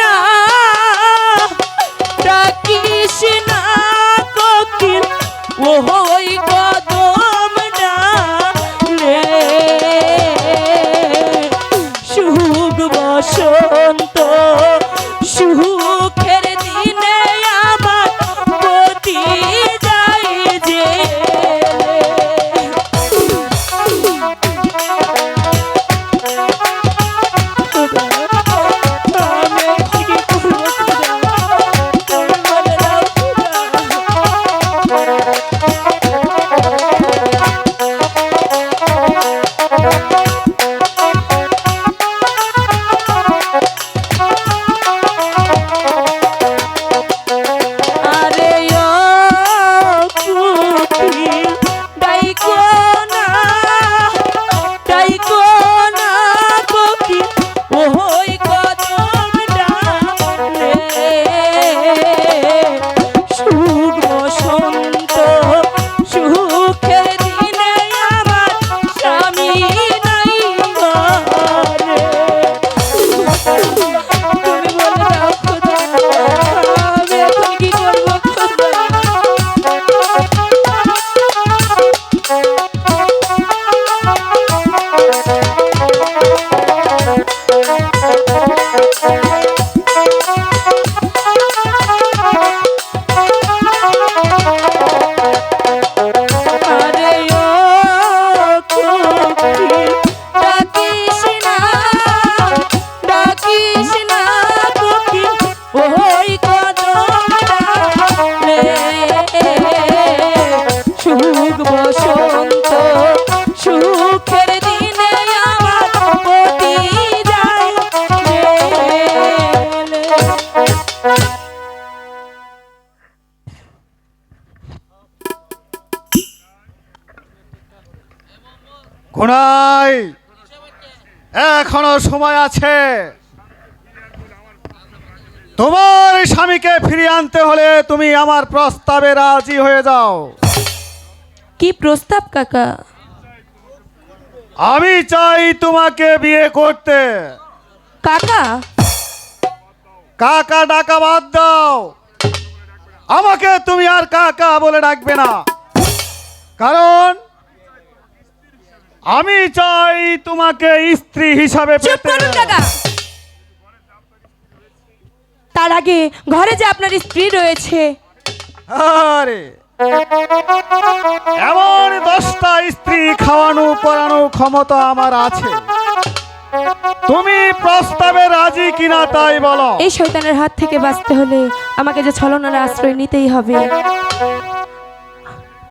না ডাকিস না কোকিল ওই কদম ডালে। সুখ বসন্ত কোনাই এখনও সময় আছে। তোমার স্বামীকে ফিরিয়ে আনতে হলে তুমি আমার প্রস্তাবে রাজি হয়ে যাও। কি প্রস্তাব কাকা? আমি চাই তোমাকে বিয়ে করতে। কাকা? কাকা ডাকা বাদ দাও। আমাকে তুমি আর কাকা বলে ডাকবে না। কারণ আমি চাই তোমাকে স্ত্রী হিসাবে চুপ পেতে। করুন কাকা তার আগে ঘরে যে আপনার স্ত্রী রয়েছে। আরে। এমন দশটা স্ত্রী খাওয়ানো পরানো ক্ষমতা আমার আছে। তুমি প্রস্তাবে রাজি কিনা তাই বলো। এই শয়তানের হাত থেকে বাঁচতে হলে আমাকে যে ছলনার আশ্রয় নিতেই হবে।